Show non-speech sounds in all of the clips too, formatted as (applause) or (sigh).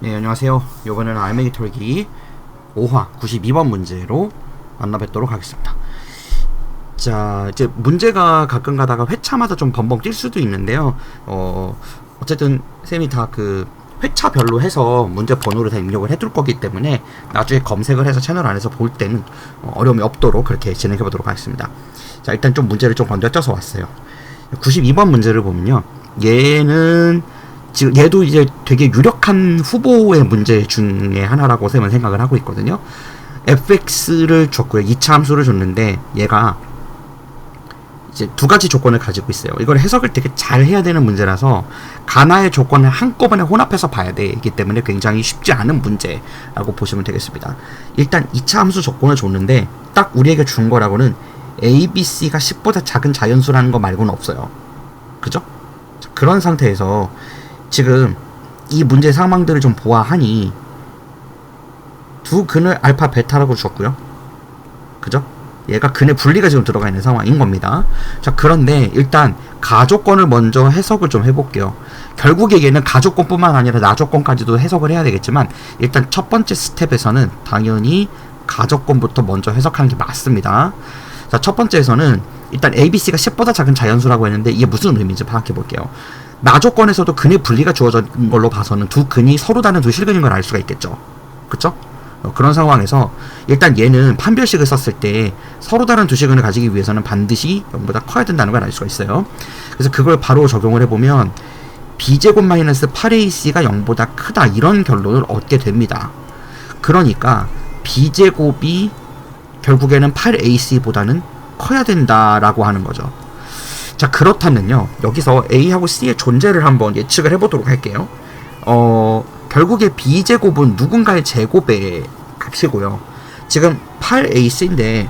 네 안녕하세요. 이번에는 알맹이 털기 5화 92번 문제로 만나 뵙도록 하겠습니다. 자 이제 문제가 가끔 가다가 회차마다 좀 범벅 뛸 수도 있는데요. 어 어쨌든 쌤이 다그 회차별로 해서 문제 번호를 다 입력을 해둘 거기 때문에 나중에 검색을 해서 채널 안에서 볼 때는 어, 어려움이 없도록 그렇게 진행해 보도록 하겠습니다 자 일단 좀 문제를 좀 건드려서 왔어요 92번 문제를 보면요 얘는 지금 얘도 이제 되게 유력한 후보의 문제 중에 하나라고 생각을 하고 있거든요. fx를 줬고요. 2차 함수를 줬는데 얘가 이제 두 가지 조건을 가지고 있어요. 이걸 해석을 되게 잘 해야 되는 문제라서 가나의 조건을 한꺼번에 혼합해서 봐야 되기 때문에 굉장히 쉽지 않은 문제라고 보시면 되겠습니다. 일단 2차 함수 조건을 줬는데 딱 우리에게 준 거라고는 a, b, c가 10보다 작은 자연수라는 거 말고는 없어요. 그죠? 자, 그런 상태에서 지금 이 문제 상황들을 좀 보아하니 두 근을 알파 베타라고 줬고요. 그죠? 얘가 근의 분리가 지금 들어가 있는 상황인 겁니다. 자, 그런데 일단 가조건을 먼저 해석을 좀 해볼게요. 결국에 얘는 가조건뿐만 아니라 나조건까지도 해석을 해야 되겠지만 일단 첫 번째 스텝에서는 당연히 가조건부터 먼저 해석하는 게 맞습니다. 자, 첫 번째에서는 일단 ABC가 10보다 작은 자연수라고 했는데 이게 무슨 의미인지 파악해 볼게요. 나조건에서도 근의 분리가 주어진 걸로 봐서는 두 근이 서로 다른 두 실근인 걸 알 수가 있겠죠. 그쵸? 어, 그런 상황에서 일단 얘는 판별식을 썼을 때 서로 다른 두 실근을 가지기 위해서는 반드시 0보다 커야 된다는 걸 알 수가 있어요. 그래서 그걸 바로 적용을 해보면 b제곱 마이너스 8ac가 0보다 크다 이런 결론을 얻게 됩니다. 그러니까 b제곱이 결국에는 8ac보다는 커야 된다라고 하는 거죠. 자 그렇다면요 여기서 A하고 C의 존재를 한번 예측을 해보도록 할게요 어 결국에 B제곱은 누군가의 제곱의 값이고요. 지금 8AC인데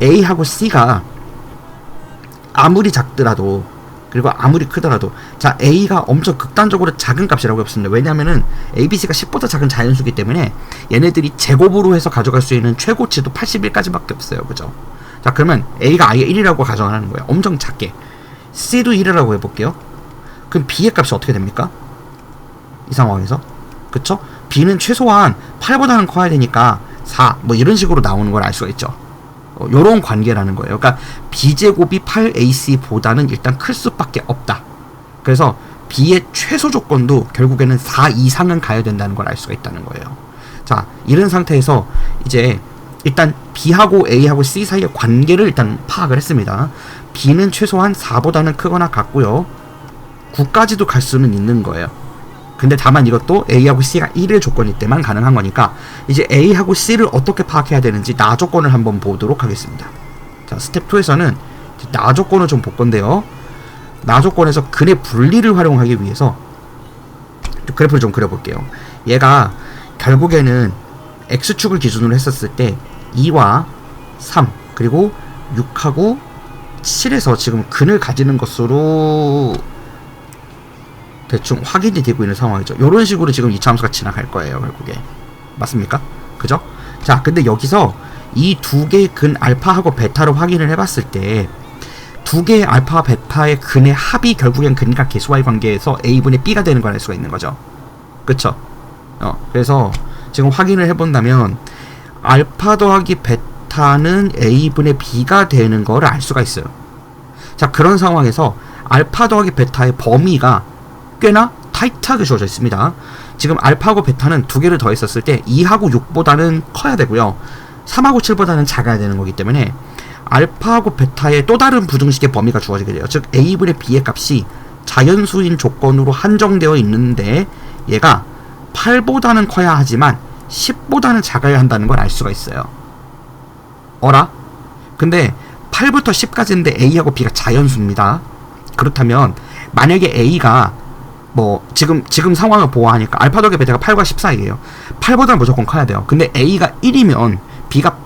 A하고 C가 아무리 작더라도 그리고 아무리 크더라도 자 A가 엄청 극단적으로 작은 값이라고 했습니다. 왜냐면은 ABC가 10보다 작은 자연수기 때문에 얘네들이 제곱으로 해서 가져갈 수 있는 최고치도 81까지밖에 없어요. 그죠? 자 그러면 A가 아예 1이라고 가정하는 거예요. 엄청 작게. C도 1이라고 해볼게요. 그럼 B의 값이 어떻게 됩니까? 이 상황에서 그쵸? B는 최소한 8보다는 커야 되니까 4 뭐 이런 식으로 나오는 걸 알 수가 있죠 어, 요런 관계라는 거예요 그러니까 B제곱이 8AC보다는 일단 클 수밖에 없다 그래서 B의 최소 조건도 결국에는 4 이상은 가야 된다는 걸 알 수가 있다는 거예요 자 이런 상태에서 이제 일단 B하고 A하고 C 사이의 관계를 일단 파악을 했습니다. B는 최소한 4보다는 크거나 같고요. 9까지도 갈 수는 있는 거예요. 근데 다만 이것도 A하고 C가 1의 조건일 때만 가능한 거니까 이제 A하고 C를 어떻게 파악해야 되는지 나 조건을 한번 보도록 하겠습니다. 자, 스텝 2에서는 나 조건을 좀 볼 건데요. 나 조건에서 근의 분리를 활용하기 위해서 그래프를 좀 그려볼게요. 얘가 결국에는 X축을 기준으로 했었을 때 2와 3 그리고 6하고 7에서 지금 근을 가지는 것으로 대충 확인이 되고 있는 상황이죠. 이런 식으로 지금 2차 함수가 지나갈 거예요. 결국에 맞습니까? 그죠? 자 근데 여기서 이 두 개의 근 알파하고 베타로 확인을 해봤을 때 두 개의 알파와 베타의 근의 합이 결국엔 근과 개수와의 관계에서 a분의 b가 되는 걸 알 수가 있는 거죠. 그쵸? 어 그래서 지금 확인을 해본다면 알파 더하기 베타는 a분의 b가 되는 걸 알 수가 있어요. 자 그런 상황에서 알파 더하기 베타의 범위가 꽤나 타이트하게 주어져 있습니다. 지금 알파하고 베타는 두 개를 더했었을 때 2하고 6보다는 커야 되고요. 3하고 7보다는 작아야 되는 거기 때문에 알파하고 베타의 또 다른 부등식의 범위가 주어지게 돼요. 즉 a분의 b의 값이 자연수인 조건으로 한정되어 있는데 얘가 8보다는 커야 하지만 10보다는 작아야 한다는 걸 알 수가 있어요. 어라? 근데 8부터 10까지인데 A하고 B가 자연수입니다. 그렇다면 만약에 A가 뭐 지금 지금 상황을 보아하니까 알파 더하기 베타가 8과 10 사이예요. 8보다는 무조건 커야 돼요. 근데 A가 1이면 B가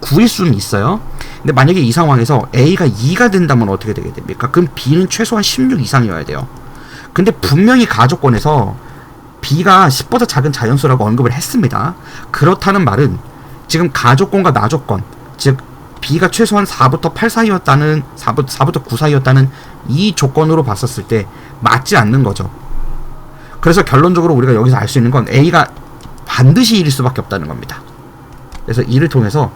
9일 수는 있어요. 근데 만약에 이 상황에서 A가 2가 된다면 어떻게 되게 됩니까? 그럼 B는 최소한 16 이상이어야 돼요. 근데 분명히 가조건에서 B가 10보다 작은 자연수라고 언급을 했습니다. 그렇다는 말은 지금 가조건과 나조건, 즉 B가 최소한 4부터 8 사이였다는 4부, 4부터 9 사이였다는 이 조건으로 봤었을 때 맞지 않는 거죠. 그래서 결론적으로 우리가 여기서 알 수 있는 건 A가 반드시 1일 수밖에 없다는 겁니다. 그래서 이를 통해서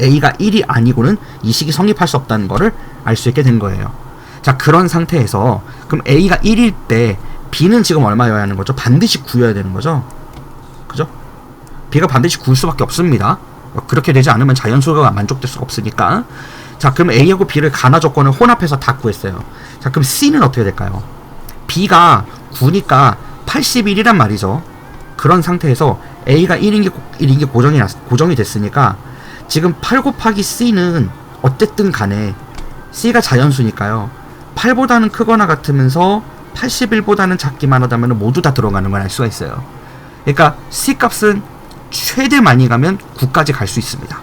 A가 1이 아니고는 이 식이 성립할 수 없다는 거를 알수 있게 된 거예요. 자, 그런 상태에서 그럼 A가 1일 때 B는 지금 얼마여야 하는 거죠? 반드시 9여야 되는 거죠? 그죠? B가 반드시 9일 수밖에 없습니다. 그렇게 되지 않으면 자연수가 만족될 수가 없으니까. 자, 그럼 A하고 B를 가나 조건을 혼합해서 다 구했어요. 자, 그럼 C는 어떻게 될까요? B가 9니까 81이란 말이죠. 그런 상태에서 A가 1인 게, 고- 1인 게 고정이, 났- 고정이 됐으니까 지금 8 곱하기 C는 어쨌든 간에 C가 자연수니까요. 8보다는 크거나 같으면서 81보다는 작기만 하다면 모두 다 들어가는 걸 알 수가 있어요. 그러니까 C 값은 최대 많이 가면 9까지 갈 수 있습니다.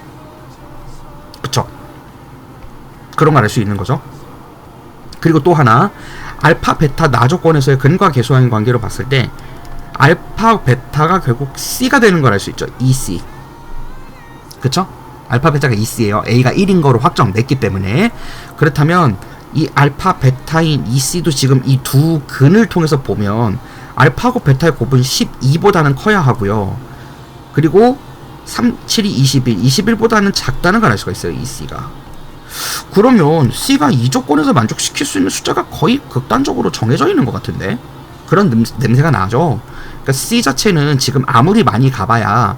그쵸? 그런 걸 알 수 있는 거죠. 그리고 또 하나, 알파, 베타, 나 조건에서의 근과 계수하는 관계로 봤을 때, 알파, 베타가 결국 C가 되는 걸 알 수 있죠. EC. 그쵸? 알파, 베타가 EC예요. A가 1인 거로 확정됐기 때문에. 그렇다면, 이 알파, 베타인 EC도 지금 이 두 근을 통해서 보면, 알파하고 베타의 곱은 12보다는 커야 하고요. 그리고 3, 7이 21, 21보다는 작다는 걸 알 수가 있어요, EC가. 그러면 C가 이 조건에서 만족시킬 수 있는 숫자가 거의 극단적으로 정해져 있는 것 같은데 그런 냄, 냄새 가 나죠. 그러니까 C 자체는 지금 아무리 많이 가봐야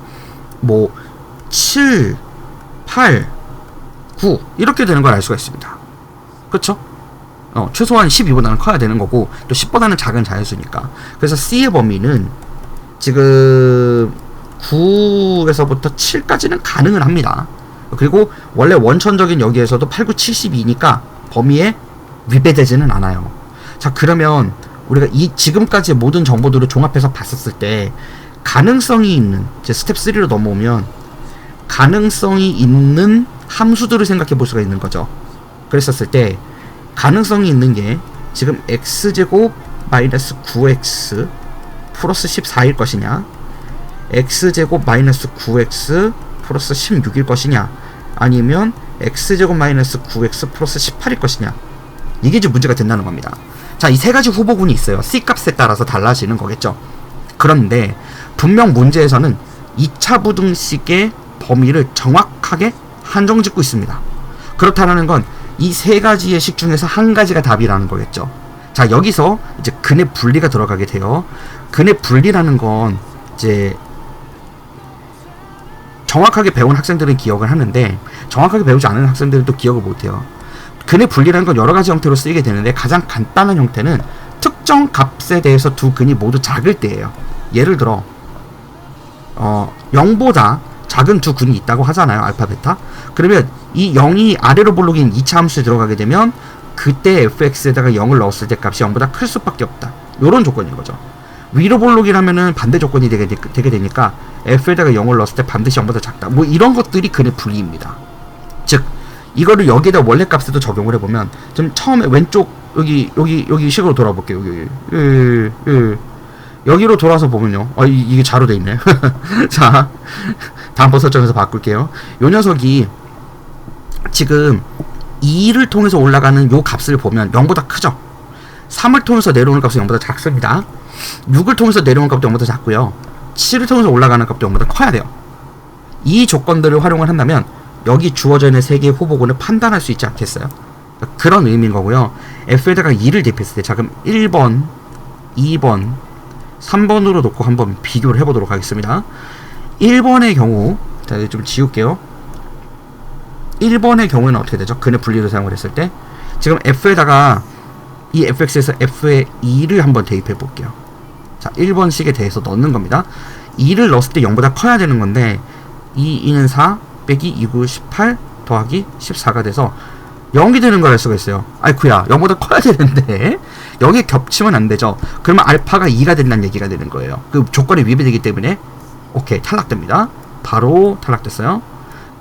뭐 7, 8, 9 이렇게 되는 걸 알 수가 있습니다. 그렇죠? 어, 최소한 12보다는 커야 되는 거고 또 10보다는 작은 자연수니까 그래서 C의 범위는 지금 9에서부터 7까지는 가능은 합니다. 그리고 원래 원천적인 여기에서도 8, 9, 72니까 범위에 위배되지는 않아요. 자, 그러면 우리가 이 지금까지의 모든 정보들을 종합해서 봤었을 때 가능성이 있는 이제 스텝 3로 넘어오면 가능성이 있는 함수들을 생각해 볼 수가 있는 거죠. 그랬었을 때 가능성이 있는 게 지금 x제곱 마이너스 9x 플러스 14일 것이냐 x제곱 마이너스 9x 플러스 16일 것이냐? 아니면 x제곱 마이너스 9x 플러스 18일 것이냐? 이게 이제 문제가 된다는 겁니다. 자 이 세 가지 후보군이 있어요. C 값에 따라서 달라지는 거겠죠. 그런데 분명 문제에서는 2차 부등식의 범위를 정확하게 한정 짓고 있습니다. 그렇다는 건 이 세 가지의 식 중에서 한 가지가 답이라는 거겠죠. 자 여기서 이제 근의 분리가 들어가게 돼요. 근의 분리라는 건 이제 정확하게 배운 학생들은 기억을 하는데 정확하게 배우지 않은 학생들은 또 기억을 못해요. 근의 분리라는 건 여러 가지 형태로 쓰이게 되는데 가장 간단한 형태는 특정 값에 대해서 두 근이 모두 작을 때예요. 예를 들어 어 0보다 작은 두 근이 있다고 하잖아요. 알파 베타. 그러면 이 0이 아래로 볼록인 2차 함수에 들어가게 되면 그때 fx에다가 0을 넣었을 때 값이 0보다 클 수밖에 없다. 요런 조건인 거죠. 위로 볼록이라면은 반대 조건이 되게, 되- 되게 되니까 f에다가 0을 넣었을 때 반드시 0보다 작다. 뭐 이런 것들이 근의 분리입니다. 즉 이거를 여기에다 원래 값에도 적용을 해보면 좀 처음에 왼쪽 여기 여기 여기 식으로 돌아볼게요. 여기 여기, 여기, 여기로 돌아서 보면요. 아 이, 이게 자로 돼 있네. (laughs) 자 다음번 설정에서 바꿀게요. 요 녀석이 지금 2를 통해서 올라가는 요 값을 보면 0보다 크죠. 3을 통해서 내려오는 값은 0보다 작습니다. 6을 통해서 내려오는 값도 0보다 작고요. 7을 통해서 올라가는 값도 0보다 커야 돼요. 이 조건들을 활용을 한다면 여기 주어져 있는 세 개의 후보군을 판단할 수 있지 않겠어요? 그런 의미인 거고요. F에다가 2를 대입했을 때, 자, 그럼 1번, 2번, 3번으로 놓고 한번 비교를 해보도록 하겠습니다. 1번의 경우, 자, 이제 좀 지울게요. 1번의 경우에는 어떻게 되죠? 근의 분리를 사용을 했을 때, 지금 F에다가 이 fx에서 f의 2를 한번 대입해 볼게요. 자, 1번식에 대해서 넣는 겁니다. 2를 넣었을 때 0보다 커야 되는 건데 2, 2는 4, 빼기 2, 9, 18 더하기 14가 돼서 0이 되는 걸 알 수가 있어요. 아이쿠야, 0보다 커야 되는데 (laughs) 여기 겹치면 안 되죠. 그러면 알파가 2가 된다는 얘기가 되는 거예요. 그 조건이 위배되기 때문에 오케이, 탈락됩니다. 바로 탈락됐어요.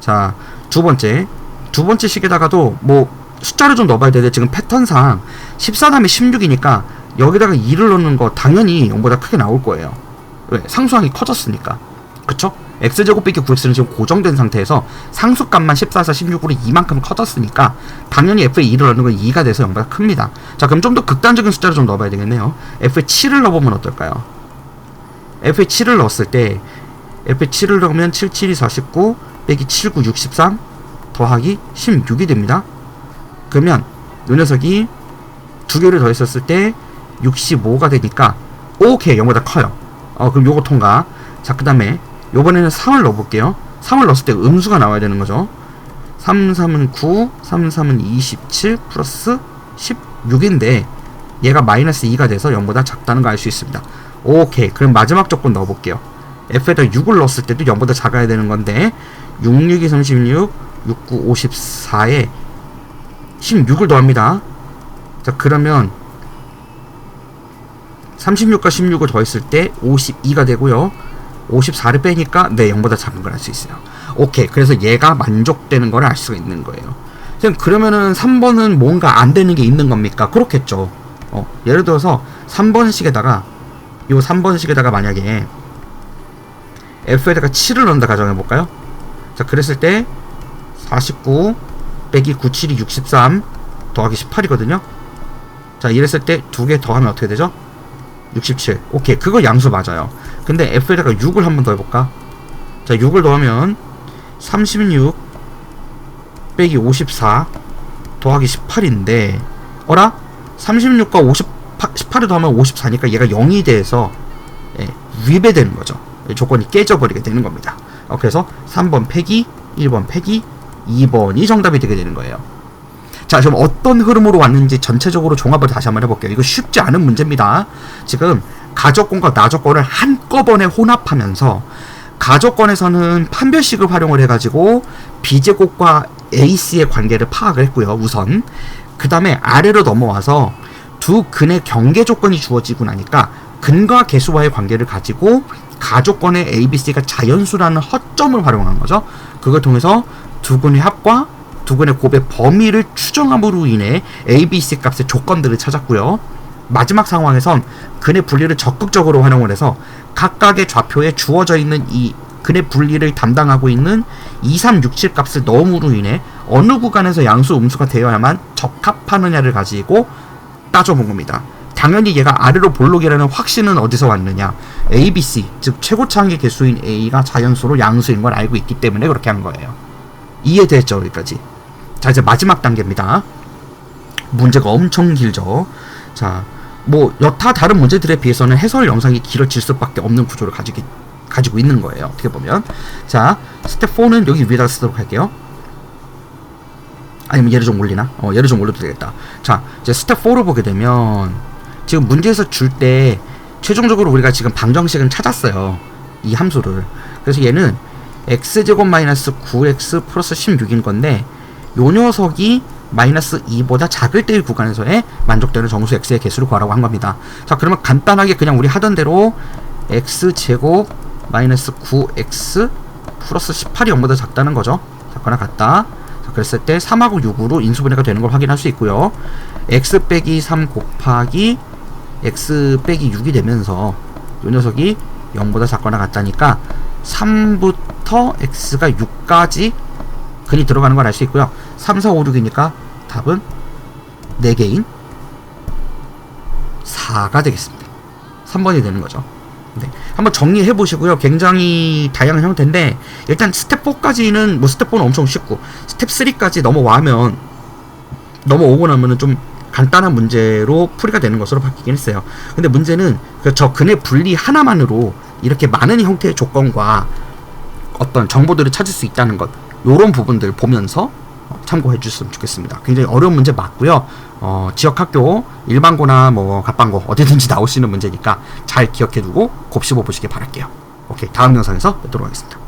자, 두 번째. 두 번째 식에다가도 뭐 숫자를 좀 넣어봐야 되는데 지금 패턴상 14 다음에 16이니까 여기다가 2를 넣는 거 당연히 0보다 크게 나올 거예요. 왜? 상수항이 커졌으니까. 그쵸? x제곱 빼기 9x는 지금 고정된 상태에서 상수값만 14에서 16으로 이만큼 커졌으니까 당연히 f에 2를 넣는 건 2가 돼서 0보다 큽니다. 자 그럼 좀 더 극단적인 숫자를 좀 넣어봐야 되겠네요. f에 7을 넣어보면 어떨까요? f에 7을 넣었을 때 f에 7을 넣으면 7, 7이 49 빼기 7, 9, 63 더하기 16이 됩니다. 그러면 이 녀석이 두 개를 더했었을 때 65가 되니까 오케이 0보다 커요. 어 그럼 요거 통과. 자 그 다음에 요번에는 3을 넣어볼게요. 3을 넣었을 때 음수가 나와야 되는 거죠. 3, 3은 9, 3, 3은 27 플러스 16인데 얘가 마이너스 2가 돼서 0보다 작다는 걸알수 있습니다. 오케이 그럼 마지막 조건 넣어볼게요. f에다 6을 넣었을 때도 0보다 작아야 되는 건데 6, 6이 36, 6, 9, 54에 16을 더합니다. 자 그러면 36과 16을 더했을 때 52가 되고요. 54를 빼니까 네 0보다 작은 걸 알 수 있어요. 오케이 그래서 얘가 만족되는 걸 알 수가 있는 거예요. 그럼 그러면은 3번은 뭔가 안 되는 게 있는 겁니까? 그렇겠죠. 어, 예를 들어서 3번식에다가 요 3번식에다가 만약에 f에다가 7을 넣는다 가정해 볼까요? 자 그랬을 때 49 빼기 97이 63 더하기 18이거든요. 자 이랬을 때 두 개 더하면 어떻게 되죠? 67 오케이. 그거 양수 맞아요. 근데 f에다가 6을 한 번 더 해볼까? 자 6을 더하면 36 빼기 54 더하기 18인데 어라? 36과 58, 18을 더하면 54니까? 얘가 0이 돼서 예, 위배되는 거죠. 예, 조건이 깨져버리게 되는 겁니다. 어, 그래서 3번 폐기 1번 폐기 2번이 정답이 되게 되는 거예요 자, 지금 어떤 흐름으로 왔는지 전체적으로 종합을 다시 한번 해볼게요. 이거 쉽지 않은 문제입니다. 지금 가족권과 나족권을 한꺼번에 혼합하면서 가족권에서는 판별식을 활용을 해가지고 B제곱과 AC의 관계를 파악을 했고요. 우선 그 다음에 아래로 넘어와서 두 근의 경계 조건이 주어지고 나니까 근과 개수와의 관계를 가지고 가족권의 ABC가 자연수라는 허점을 활용한 거죠. 그걸 통해서 두 근의 합과 두 근의 곱의 범위를 추정함으로 인해 ABC 값의 조건들을 찾았고요. 마지막 상황에선 근의 분리를 적극적으로 활용을 해서 각각의 좌표에 주어져 있는 이 근의 분리를 담당하고 있는 2, 3, 6, 7 값을 넣음으로 인해 어느 구간에서 양수 음수가 되어야만 적합하느냐를 가지고 따져본 겁니다. 당연히 얘가 아래로 볼록이라는 확신은 어디서 왔느냐? ABC, 즉 최고차항의 개수인 A가 자연수로 양수인 걸 알고 있기 때문에 그렇게 한 거예요. 이해됐죠? 여기까지. 자 이제 마지막 단계입니다. 문제가 엄청 길죠. 자, 뭐 여타 다른 문제들에 비해서는 해설 영상이 길어질 수밖에 없는 구조를 가지기, 가지고 있는 거예요. 어떻게 보면. 자, 스텝 4는 여기 위에다 쓰도록 할게요. 아니면 얘를 좀 올리나? 어, 얘를 좀 올려도 되겠다. 자, 이제 스텝 4를 보게 되면 지금 문제에서 줄 때 최종적으로 우리가 지금 방정식은 찾았어요. 이 함수를. 그래서 얘는 x제곱 마이너스 9x 플러스 16인 건데 요 녀석이 마이너스 2보다 작을 때의 구간에서의 만족되는 정수 x의 개수를 구하라고 한 겁니다. 자, 그러면 간단하게 그냥 우리 하던 대로 x제곱 마이너스 9x 플러스 18이 0보다 작다는 거죠. 작거나 같다. 자, 그랬을 때 3하고 6으로 인수분해가 되는 걸 확인할 수 있고요. x 빼기 3 곱하기 x 빼기 6이 되면서 요 녀석이 0보다 작거나 같다니까 3부터 x가 6까지 근이 들어가는 걸 알 수 있고요. 3, 4, 5, 6이니까 답은 4개인 4가 되겠습니다. 3번이 되는 거죠. 네. 한번 정리해 보시고요. 굉장히 다양한 형태인데 일단 스텝 4까지는 뭐 스텝 4는 엄청 쉽고 스텝 3까지 넘어와면 넘어오고 나면은 좀 간단한 문제로 풀이가 되는 것으로 바뀌긴 했어요. 근데 문제는 그저 근의 분리 하나만으로 이렇게 많은 형태의 조건과 어떤 정보들을 찾을 수 있다는 것 요런 부분들 보면서 참고해 주셨으면 좋겠습니다. 굉장히 어려운 문제 맞고요. 어, 지역 학교 일반고나 뭐 갑반고 어디든지 나올 수 있는 문제니까 잘 기억해 두고 곱씹어 보시길 바랄게요. 오케이 다음 영상에서 뵙도록 하겠습니다.